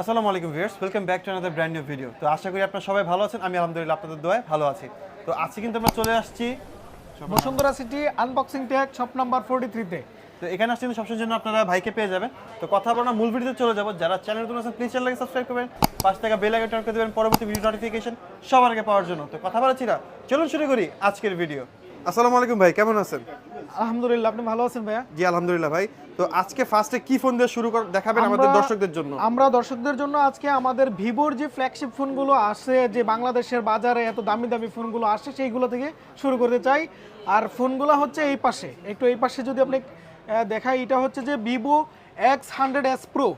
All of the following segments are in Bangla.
আসসালামু আলাইকুম viewers welcome back to another brand new video তো আশা করি আপনারা সবাই ভালো আছেন আমি আলহামদুলিল্লাহ আপনাদের দোয়ায় ভালো আছি। তো আজকে কিন্তু আমরা চলে আসছি Bashundhara city unboxing tag shop number forty থ্রিতে তো এখানে আসছেন সবসময় জন্য আপনারা ভাইকে পেয়ে যাবেন। তো কথা বলার মূল ভিডিওতে চলে যাব। যারা চ্যানেল নতুন আছেন প্লিজ চ্যানেলকে সাবস্ক্রাইব করবেন পাঁচ টাকা বেল আইকন টান করে দেবেন পরবর্তী ভিডিও নোটিফিকেশন সবার আগে পাওয়ার জন্য। তো কথা বলাচ্ছি না চলুন শুরু করি আজকের ভিডিও আসসালামু আলাইকুম ভাই কেমন আছেন? আলহামদুলিল্লাহ আপনি ভালো আছেন ভাইয়া? জি আলহামদুলিল্লাহ ভাই। তো আজকে ফার্স্টে কি ফোন দিয়ে শুরু কর দেখাবেন আমাদের দর্শকদের জন্য? আমরা দর্শকদের জন্য আজকে আমাদের ভিভোর যে ফ্ল্যাগশিপ ফোনগুলো আসে যে বাংলাদেশের বাজারে এত দামি দামি ফোনগুলো আসে সেইগুলো থেকে শুরু করতে চাই। আর ফোনগুলো হচ্ছে এই পাশে। একটু এই পাশে যদি আপনি দেখাই এটা হচ্ছে যে Vivo X hundred S pro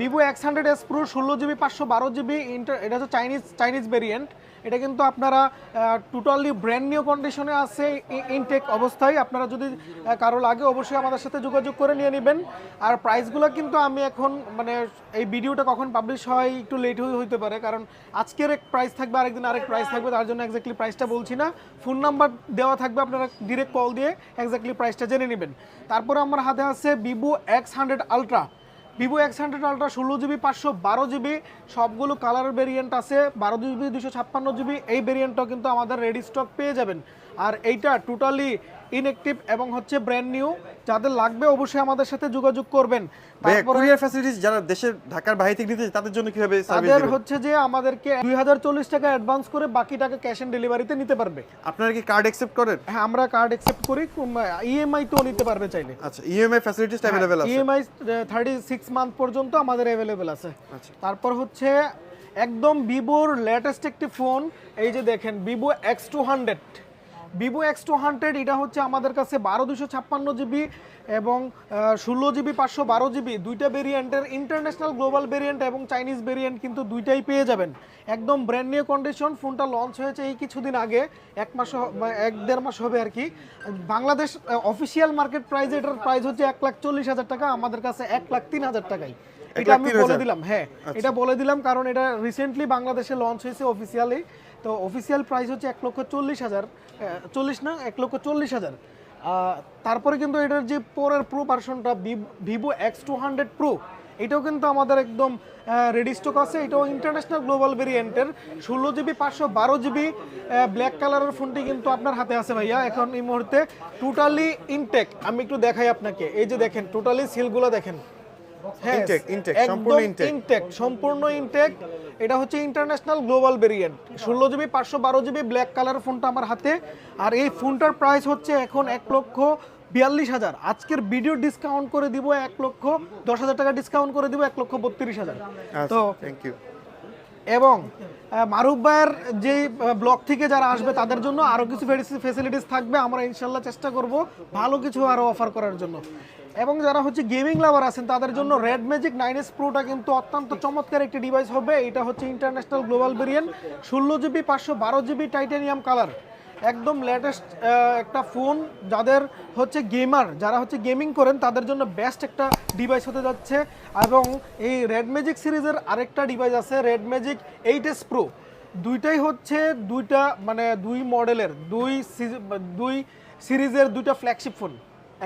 Vivo X hundred S pro ষোলো জিবি পাঁচশো বারো জিবি ইন্টার এটা হচ্ছে চাইনিজ চাইনিজ ভেরিয়েন্ট এটা কিন্তু আপনারা টোটালি ব্র্যান্ড নিউ কন্ডিশনে আছে ইনটেক অবস্থায়। আপনারা যদি কারও লাগে, অবশ্যই আমাদের সাথে যোগাযোগ করে নিয়ে নেবেন। আর প্রাইসগুলো কিন্তু আমি এখন মানে এই ভিডিওটা কখন পাবলিশ হয়, একটু লেট হয়ে হইতে পারে। কারণ আজকের এক প্রাইস থাকবে, আরেকদিন আরেক প্রাইস থাকবে, তার জন্য এক্স্যাক্টলি প্রাইসটা বলছি না। ফোন নাম্বার দেওয়া থাকবে আপনারা ডিরেক্ট কল দিয়ে এক্স্যাক্টলি প্রাইসটা জেনে নেবেন। তারপরে আমার হাতে আছে Vivo X hundred ultra Vivo X hundred ultra ষোলো জিবি, পাঁচশো বারো জিবি, সবগুলো কালার ভেরিয়েন্ট আছে, বারো জিবি দুশো ছাপ্পান্ন জিবি, এই ভেরিয়েন্টটাও কিন্তু আমাদের রেডি স্টক পেয়ে যাবেন। আর এইটা টোটালি ইনএক্টিভ এবং হচ্ছে ব্র্যান্ড নিউ যাদের লাগবে অবশ্যই আমাদের সাথে যোগাযোগ করবেন। কুরিয়ার ফ্যাসিলিটিস যারা দেশের ঢাকার বাইরে থেকে নিতে তাদের জন্য কীভাবে সার্ভিস তাদের হচ্ছে যে আমাদেরকে দুই হাজার চল্লিশ টাকা অ্যাডভান্স করে বাকি টাকা ক্যাশ অন ডেলিভারিতে নিতে পারবে। আপনারা কি কার্ড অ্যাকসেপ্ট করেন? হ্যাঁ আমরা কার্ড অ্যাকসেপ্ট করি ইএমআই তো নিতে পারবে চাইলে। আচ্ছা ইএমআই ফ্যাসিলিটিস অ্যাভেলেবল আছে? ইএমআই থার্টি সিক্স মান্থ পর্যন্ত আমাদের অ্যাভেলেবেল আছে। আচ্ছা। তারপর হচ্ছে একদম ভিভোর লেটেস্ট একটি ফোন এই যে দেখেন Vivo X two hundred Vivo X two hundred এটা হচ্ছে আমাদের কাছে বারো দুশো ছাপ্পান্ন জিবি এবং ষোলো জিবি পাঁচশো বারো জিবি দুইটা ভেরিয়েন্টের ইন্টারন্যাশনাল গ্লোবাল ভেরিয়েন্ট এবং চাইনিজ ভেরিয়েন্ট কিন্তু দুইটাই পেয়ে যাবেন। একদম ব্র্যান্ড নিউ কন্ডিশন ফোনটা লঞ্চ হয়েছে এই কিছুদিন আগে এক মাস এক দেড় মাস হবে আর কি। বাংলাদেশ অফিসিয়াল মার্কেট প্রাইস এটার প্রাইস হচ্ছে এক লাখ চল্লিশ হাজার টাকা আমাদের কাছে এক লাখ তিন হাজার টাকাই। এটা আমি বলে দিলাম হ্যাঁ এটা বলে দিলাম কারণ এটা রিসেন্টলি বাংলাদেশে লঞ্চ হয়েছে অফিসিয়ালি তো অফিসিয়াল প্রাইস হচ্ছে এক লক্ষ চল্লিশ হাজার চল্লিশ না, এক লক্ষ চল্লিশ হাজার। তারপরে কিন্তু এটার যে পরের প্রো ভার্সনটা Vivo X two hundred pro এটাও কিন্তু আমাদের একদম রেডি স্টক আছে। এটাও ইন্টারন্যাশনাল গ্লোবাল ভেরিয়েন্টের ষোলো জিবি পাঁচশো বারো জিবি ব্ল্যাক কালারের ফোনটি কিন্তু আপনার হাতে আছে ভাইয়া। এখন এই মুহূর্তে টোটালি ইনটেক আমি একটু দেখাই আপনাকে। এই যে দেখেন টোটালি সিলগুলো দেখেন। সম্পূর্ণ intake। ইনটেক সম্পূর্ণ ইনটেক এটা হচ্ছে ইন্টারন্যাশনাল গ্লোবাল ভেরিয়েন্ট ষোলো জিবি পাঁচশো বারো জিবি ব্ল্যাক কালার ফোনটা আমার হাতে। আর এই ফোনটার প্রাইস হচ্ছে এখন এক লক্ষ বিয়াল্লিশ হাজার। আজকের ভিডিও ডিসকাউন্ট করে দিব এক লক্ষ দশ হাজার টাকা ডিসকাউন্ট করে দিব এক লক্ষ বত্রিশ হাজার। তো থ্যাংক ইউ এবং আহ, মারুফ ভাইয়ের যে ব্লক থেকে যারা আসবে তাদের জন্য আরও কিছু ফেসিলিটিস থাকবে। আমরা ইনশাল্লাহ চেষ্টা করব ভালো কিছু আরও অফার করার জন্য। এবং যারা হচ্ছে গেমিং লাভার আছেন, তাদের জন্য রেড ম্যাজিক নাইন এস প্রোটা কিন্তু অত্যন্ত চমৎকার একটি ডিভাইস হবে। এটা হচ্ছে ইন্টারন্যাশনাল গ্লোবাল ভেরিয়েন্ট ষোলো জিবি পাঁচশো বারো জিবি টাইটানিয়াম কালার একদম লেটেস্ট একটা ফোন যাদের হচ্ছে গেমার যারা হচ্ছে গেমিং করেন, তাদের জন্য বেস্ট একটা ডিভাইস হতে যাচ্ছে। এবং এই রেড ম্যাজিক সিরিজের আরেকটা ডিভাইস আছে red magic eight S pro দুইটাই হচ্ছে দুইটা মানে দুই মডেলের দুই দুই সিরিজের দুইটা ফ্ল্যাগশিপ ফোন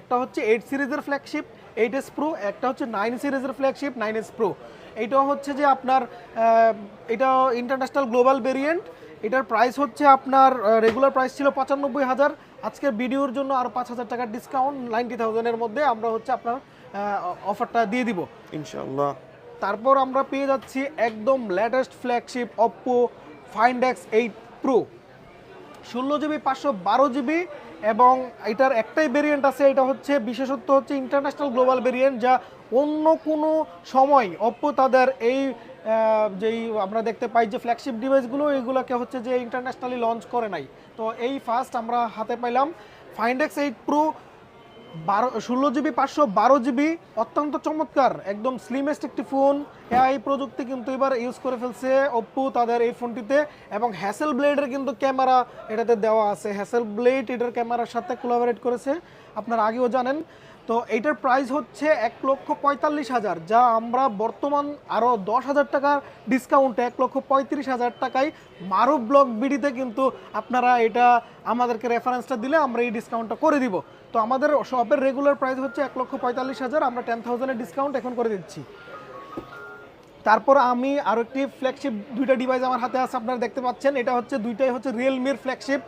একটা হচ্ছে এইট সিরিজের ফ্ল্যাগশিপ এইট এস প্রো একটা হচ্ছে নাইন সিরিজের ফ্ল্যাগশিপ নাইন এস প্রো এইটাও হচ্ছে যে আপনার এটা ইন্টারন্যাশনাল গ্লোবাল ভেরিয়েন্ট এটার প্রাইস হচ্ছে আপনার রেগুলার প্রাইস ছিল পঁচানব্বই হাজার। আজকের ভিডিওর জন্য আরও পাঁচ হাজার টাকার ডিসকাউন্ট নাইনটি থাউজেন্ডের মধ্যে আমরা হচ্ছে আপনার অফারটা দিয়ে দিব। ইনশাল্লাহ তারপর আমরা পেয়ে যাচ্ছি একদম latest flagship Oppo find X eight pro ষোলো জিবি, পাঁচশো বারো জিবি এবং এটার একটাই ভেরিয়েন্ট আছে, এটা হচ্ছে বিশেষত্ব হচ্ছে ইন্টারন্যাশনাল গ্লোবাল ভেরিয়েন্ট যা অন্য কোনো সময় অপ্পো তাদের এই যেই আমরা দেখতে পাই যে ফ্ল্যাগশিপ ডিভাইসগুলো এইগুলোকে হচ্ছে যে ইন্টারন্যাশনালি লঞ্চ করে নাই। তো এই ফার্স্ট আমরা হাতে পাইলাম ফাইন্ডেক্স এইট প্রো বারো, ষোলো জিবি, পাঁচশো বারো জিবি, অত্যন্ত চমৎকার, একদম স্লিমেস্ট একটি ফোন এআই প্রযুক্তি কিন্তু এবার ইউজ করে ফেলছে ওপ্পো তাদের এই ফোনটিতে এবং হ্যাসেল ব্লেডের কিন্তু ক্যামেরা এটাতে দেওয়া আছে। হ্যাসেল ব্লেড এটার ক্যামেরার সাথে কোলাবোরেট করেছে। আপনারা আগেও জানেন তো এইটার প্রাইস হচ্ছে এক লক্ষ পঁয়তাল্লিশ হাজার, যা আমরা বর্তমান আরও দশ হাজার টাকার ডিসকাউন্টে এক লক্ষ পঁয়ত্রিশ হাজার টাকায় মারুফ ব্লক বিডিতে কিন্তু আপনারা এটা আমাদেরকে রেফারেন্সটা দিলে আমরা এই ডিসকাউন্টটা করে দিব। তো আমাদের শপের রেগুলার প্রাইস হচ্ছে এক লক্ষ পঁয়তাল্লিশ হাজার, আমরা টেন থাউজেন্ডের ডিসকাউন্ট এখন করে দিচ্ছি। তারপর আমি আরও একটি ফ্ল্যাগশিপ দুইটা ডিভাইস আমার হাতে আছে, আপনারা দেখতে পাচ্ছেন। এটা হচ্ছে, দুইটাই হচ্ছে রিয়েলমির flagship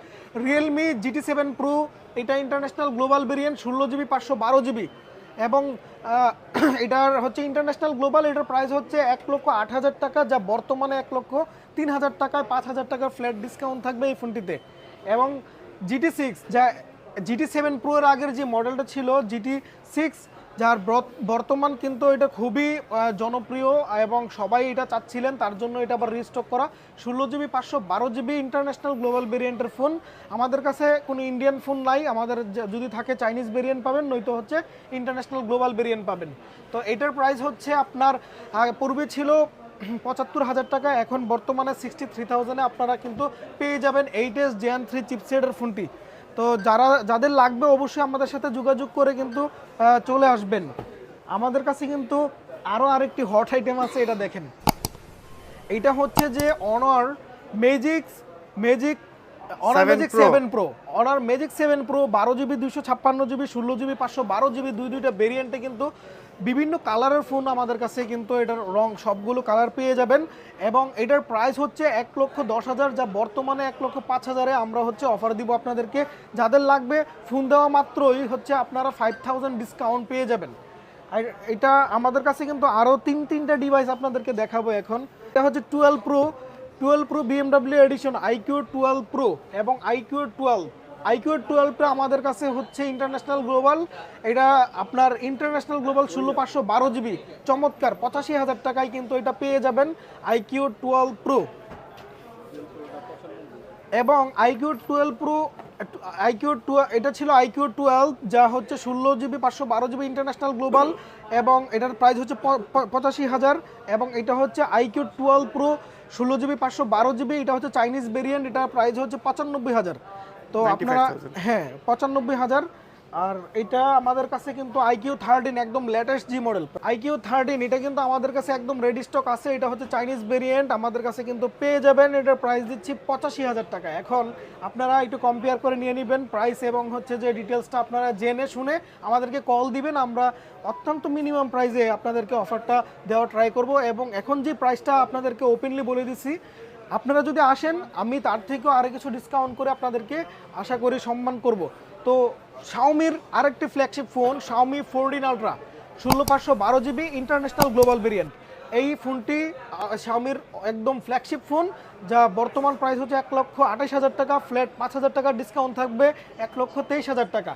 Realme GT seven pro এটা ইন্টারন্যাশনাল গ্লোবাল ভেরিয়েন্ট ষোলো জিবি পাঁচশো বারো জিবি এবং এটার হচ্ছে ইন্টারন্যাশনাল গ্লোবাল এটার প্রাইস হচ্ছে এক লক্ষ আট হাজার টাকা, যা বর্তমানে এক লক্ষ তিন হাজার টাকায় পাঁচ হাজার টাকার ফ্ল্যাট ডিসকাউন্ট থাকবে এই ফোনটিতে। এবং জিটি সিক্স যা জিটি সেভেন প্রো এর আগের যে মডেলটা ছিল জিটি সিক্স যার ব্রত- বর্তমান কিন্তু এটা খুবই জনপ্রিয় এবং সবাই এটা চাচ্ছিলেন, তার জন্য এটা আবার রিস্টক করা। ষোলো জিবি পাঁচশো বারো জিবি ইন্টারন্যাশনাল গ্লোবাল ভেরিয়েন্টের ফোন আমাদের কাছে কোনো ইন্ডিয়ান ফোন নাই, আমাদের যদি থাকে চাইনিজ ভেরিয়েন্ট পাবেন, নয়তো হচ্ছে ইন্টারন্যাশনাল গ্লোবাল ভেরিয়েন্ট পাবেন। তো এটার প্রাইস হচ্ছে আপনার পূর্বে ছিল পঁচাত্তর হাজার টাকা, এখন বর্তমানে সিক্সটি থ্রি থাউজেন্ডে আপনারা কিন্তু পেয়ে যাবেন। এইট এস জেন থ্রি চিপসেটের ফোনটি তো যারা, যাদের লাগবে অবশ্যই আমাদের সাথে যোগাযোগ করে কিন্তু চলে আসবেন। আমাদের কাছে কিন্তু আরও আরেকটি হট আইটেম আছে, এটা দেখেন। এটা হচ্ছে যে Honor magics magic Honor magic seven pro Honor magic seven pro বারো জিবি দুশো ছাপ্পান্ন জিবি ষোলো জিবি পাঁচশো বারো জিবি দুই দুইটা ভেরিয়েন্টে কিন্তু বিভিন্ন কালারের ফোন আমাদের কাছে কিন্তু এটার রং সবগুলো কালার পেয়ে যাবেন। এবং এটার প্রাইস হচ্ছে এক লক্ষ দশ হাজার যা বর্তমানে এক লক্ষ পাঁচ হাজারে আমরা হচ্ছে অফার দিব আপনাদেরকে। যাদের লাগবে ফোন দেওয়া মাত্রই হচ্ছে আপনারা ফাইভ থাউজেন্ড ডিসকাউন্ট পেয়ে যাবেন। আর এটা আমাদের কাছে কিন্তু আরও তিন তিনটা ডিভাইস আপনাদেরকে দেখাবো এখন। এটা হচ্ছে twelve pro twelve pro BMW edition, iQOO twelve pro এবং আইকিউ টুয়েলভ। আইকিউ টুয়েলভটা আমাদের কাছে হচ্ছে ইন্টারন্যাশনাল গ্লোবাল এটা আপনার ইন্টারন্যাশনাল গ্লোবাল ষোলো পাঁচশো বারো জিবি, চমৎকার, পঁচাশি হাজার টাকায় কিন্তু এটা পেয়ে যাবেন আইকিউ টুয়েলভ প্রো। এবং আইকিউ টুয়েলভ প্রো আইকিউ এটা ছিল আইকিউ টুয়েলভ, যা হচ্ছে ষোলো জিবি, পাঁচশো বারো জিবি ইন্টারন্যাশনাল গ্লোবাল এবং এটার প্রাইস হচ্ছে পঁচাশি হাজার। এবং এটা হচ্ছে আইকিউ টুয়েলভ প্রো ষোলো জিবি পাঁচশো বারো জিবি এটা হচ্ছে চাইনিজ ভেরিয়েন্ট এটা প্রাইস হচ্ছে পঁচানব্বই হাজার। তো আপনারা হ্যাঁ পঁচানব্বই হাজার। আর এটা আমাদের কাছে কিন্তু আইকিউ থার্টিন একদম latest G model iQOO thirteen এটা কিন্তু আমাদের কাছে একদম রেডি স্টক আছে। এটা হচ্ছে চাইনিজ ভেরিয়েন্ট আমাদের কাছে কিন্তু পেয়ে যাবেন। এটার প্রাইস দিচ্ছি পঁচাশি হাজার টাকা। এখন আপনারা একটু কম্পেয়ার করে নিয়ে নেবেন প্রাইস এবং হচ্ছে যে ডিটেলসটা আপনারা জেনে শুনে আমাদেরকে কল দিবেন। আমরা অত্যন্ত মিনিমাম প্রাইসে আপনাদেরকে অফারটা দেওয়ার ট্রাই করব এবং এখন যে প্রাইসটা আপনাদেরকে ওপেনলি বলে দিছি, আপনারা যদি আসেন, আমি তার থেকেও আরও কিছু ডিসকাউন্ট করে আপনাদেরকে আশা করি সম্মান করব। তো শাওমির আরেকটি flagship phone Xiaomi fourteen ultra ষোলো পাঁচশো বারো জিবি ইন্টারন্যাশনাল গ্লোবাল ভেরিয়েন্ট এই ফোনটি শাওমির একদম ফ্ল্যাগশিপ ফোন যা বর্তমান প্রাইস হচ্ছে এক লক্ষ আঠাশ হাজার টাকা ফ্ল্যাট পাঁচ হাজার টাকা ডিসকাউন্ট থাকবে এক লক্ষ তেইশ হাজার টাকা।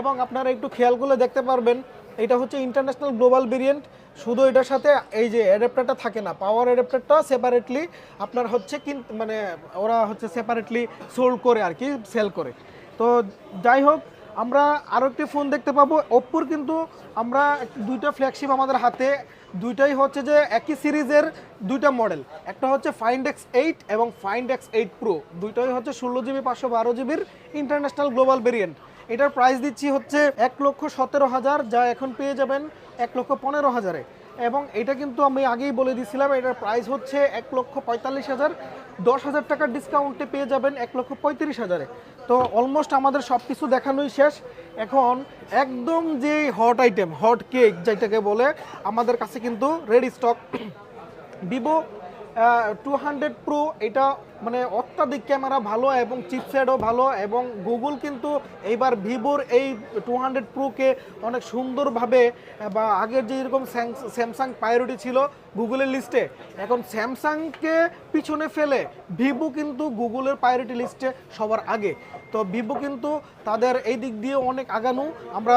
এবং আপনারা একটু খেয়াল করলে দেখতে পারবেন, এটা হচ্ছে ইন্টারন্যাশনাল গ্লোবাল ভেরিয়েন্ট শুধু এটার সাথে এই যে অ্যাডাপ্টারটা থাকে না পাওয়ার অ্যাডাপ্টারটা সেপারেটলি আপনার হচ্ছে কিন মানে ওরা হচ্ছে সেপারেটলি সোল্ড করে আর কি সেল করে। তো যাই হোক আমরা আরও একটি ফোন দেখতে পাবো। ওপ্পোর কিন্তু আমরা দুইটা ফ্ল্যাগশিপ আমাদের হাতে। দুইটাই হচ্ছে যে একই সিরিজের দুইটা মডেল একটা হচ্ছে ফাইন্ড এক্স এইট এবং ফাইন্ড এক্স এইট প্রো দুইটাই হচ্ছে ষোলো জিবি পাঁচশো বারো জিবির ইন্টারন্যাশনাল গ্লোবাল ভেরিয়েন্ট এটার প্রাইস দিচ্ছি হচ্ছে এক লক্ষ সতেরো হাজার, যা এখন পেয়ে যাবেন এক লক্ষ পনেরো হাজারে। এবং এটা কিন্তু আমি আগেই বলে দিয়েছিলাম, এটার প্রাইস হচ্ছে এক লক্ষ পঁয়তাল্লিশ হাজার। দশ হাজার টাকার ডিসকাউন্টে পেয়ে যাবেন এক লক্ষ পঁয়ত্রিশ হাজারে। তো অলমোস্ট আমাদের সব কিছু দেখানোই শেষ। এখন একদম যে হট আইটেম হট কেক যেটাকে বলে, আমাদের কাছে কিন্তু ready stock Vivo two hundred pro এটা মানে অত্যাধিক ক্যামেরা ভালো এবং চিপসেটও ভালো এবং গুগল কিন্তু এইবার ভিভোর এই টু হান্ড্রেড প্রোকে অনেক সুন্দরভাবে, বা আগের যে এরকম স্যামসাং প্রায়োরিটি ছিল গুগলের লিস্টে এখন স্যামসাংকে পিছনে ফেলে ভিভো কিন্তু গুগলের প্রায়োরিটি লিস্টে সবার আগে। তো ভিভো কিন্তু তাদের এই দিক দিয়ে অনেক আগানো। আমরা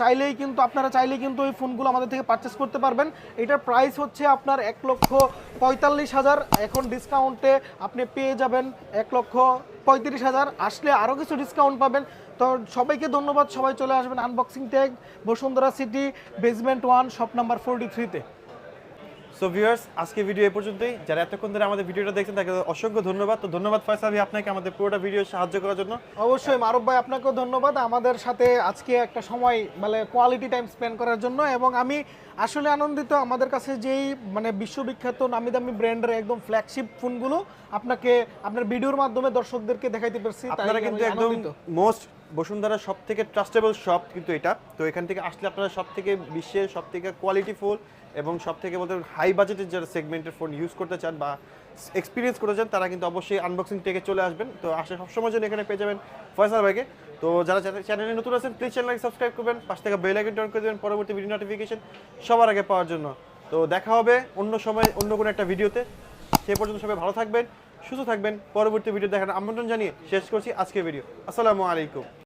চাইলেই কিন্তু, আপনারা চাইলেই কিন্তু এই ফোনগুলো আমাদের থেকে পারচেস করতে পারবেন। এটার প্রাইস হচ্ছে আপনার এক লক্ষ পঁয়তাল্লিশ হাজার। এখন ডিসকাউন্টে আপনি পেয়ে যাবেন এক লক্ষ পঁয়ত্রিশ হাজার। আসলে আরও কিছু ডিসকাউন্ট পাবেন। তো সবাইকে ধন্যবাদ। সবাই চলে আসবেন unboxing tag Bashundhara city basement one shop number forty থ্রিতে সো ভিউয়ার্স আজকে ভিডিও এই পর্যন্তই। যারা এতক্ষণ ধরে আমাদের ভিডিওটা দেখছেন তাকে অসংখ্য ধন্যবাদ। তো ধন্যবাদ ফয়সাল ভাই আপনাকে আমাদের পুরোটা ভিডিও সাহায্য করার জন্য। অবশ্যই মারুফ ভাই আপনাকেও ধন্যবাদ আমাদের সাথে আজকে একটা সময় মানে কোয়ালিটি টাইম স্পেন্ড করার জন্য। এবং আমি আসলে আনন্দিত আমাদের কাছে যেই মানে বিশ্ববিখ্যাত নামি দামি ব্র্যান্ডের একদম ফ্ল্যাগশিপ ফোনগুলো আপনাকে আপনার ভিডিওর মাধ্যমে দর্শকদেরকে দেখাইতে পারছি আপনারা কিন্তু একদম মোস্ট বসুন্ধরা সব থেকে ট্রাস্টেবল শপ কিন্তু এটা। তো এখান থেকে আসলে আপনারা সব থেকে বিশ্বের সব থেকে কোয়ালিটিফুল এবং সব থেকে বলতে হাই বাজেটের যারা সেগমেন্টের ফোন ইউজ করতে চান বা এক্সপিরিয়েন্স করতে চান, তারা কিন্তু অবশ্যই আনবক্সিং থেকে চলে আসবেন। তো আসে সবসময় জন্য এখানে পেয়ে যাবেন ফয়সাল ভাইকে। তো যারা চ্যানেলে নতুন আছেন প্লিজ চ্যানেলকে সাবস্ক্রাইব করবেন। পাশ থেকে বেল আইকন টার্ন করে দেবেন পরবর্তী ভিডিও নোটিফিকেশন সবার আগে পাওয়ার জন্য। তো দেখা হবে অন্য সময় অন্য কোনো একটা ভিডিওতে সে পর্যন্ত সবাই ভালো থাকবেন, সুস্থ থাকবেন। পরবর্তী ভিডিও দেখার আমন্ত্রণ জানিয়ে শেষ করছি আজকের ভিডিও আসসালামু আলাইকুম।